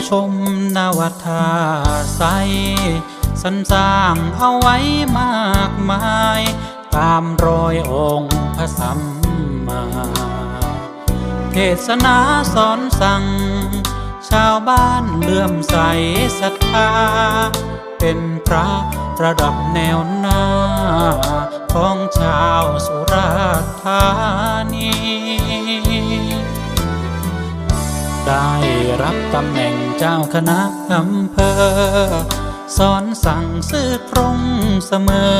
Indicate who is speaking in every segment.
Speaker 1: อชมนวัฒาใสสรรสร้างเอาไว้มากมาย ตามรอยองค์พระสัมมาเทศนาสอนสั่ง ชาวบ้านเลื่อมใสศรัทธา เป็นพระระดับแนวหน้า ของชาวสุราษฎร์ธานี ได้รับตำแหน่งเจ้าคณะอำเภอ สอนสั่งซื่อตรงเสมอ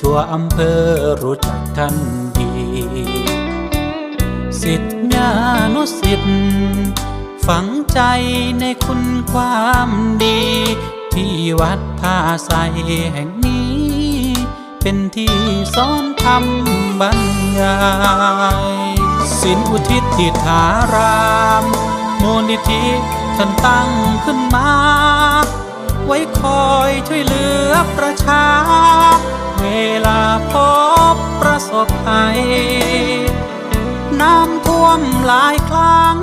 Speaker 1: ทั่วอำเภอรู้จักท่านดี สิทธิญานุสิทธิ์ฝังใจในคุณความดี ที่วัดท่าใสแห่งนี้ เป็นที่สอนธรรมบรรยาย สินอุทิศทิธารามมูลนิธิท่านตั้งขึ้นมา ไว้คอยช่วยเหลือประชา เวลาพบประสบภัย น้ำท่วมหลายครั้ง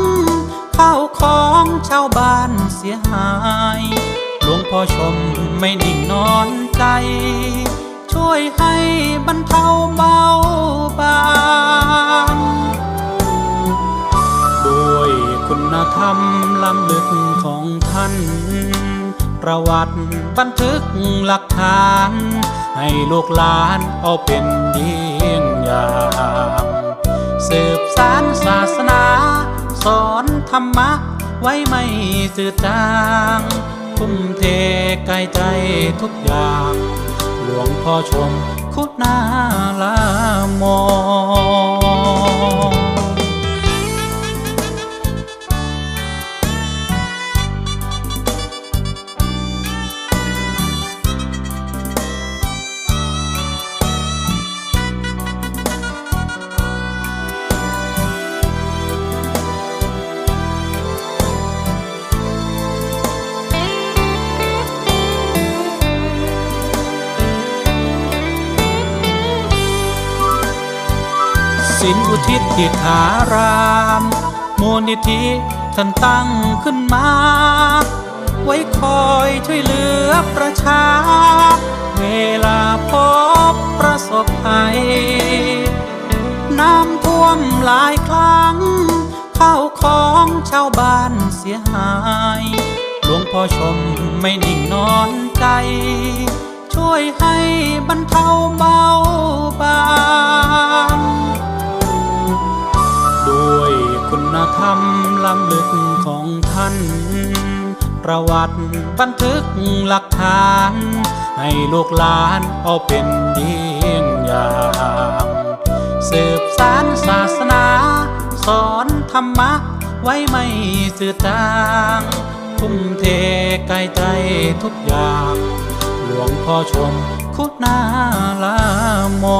Speaker 1: ข้าวของชาวบ้านเสียหาย หลวงพ่อชมไม่นิ่งนอนใจ ช่วยให้บรรเทาเบาบาง คุณธรรมล้ำลึกของท่าน ประวัติบันทึกหลักฐาน ให้ลูกหลานเอาเป็นเยี่ยงอย่างสืบสารศาสนา สอนธรรมะไว้ไม่จืดจางทุ่มเทกายใจทุกอย่าง หลวงพ่อชมคุณาลามอ สินอุทิศทิธารามมูลนิธิท่านตั้งขึ้นมา ไว้คอยช่วยเหลือประชา เวลาพบประสบภัย น้ำท่วมหลายครั้ง ข้าวของชาวบ้านเสียหาย หลวงพ่อชมไม่นิ่งนอนใจ ช่วยให้บรรเทาเบาบาง ธรรมล้ำลึกของท่าน ประวัติบันทึกหลักฐาน ให้ลูกหลานเอาเป็นเยี่ยงอย่างสืบสารศาสนา สอนธรรมะ ไว้ไม่จืดจางทุ่มเทกายใจทุกอย่าง หลวงพ่อชมคุณาลามอ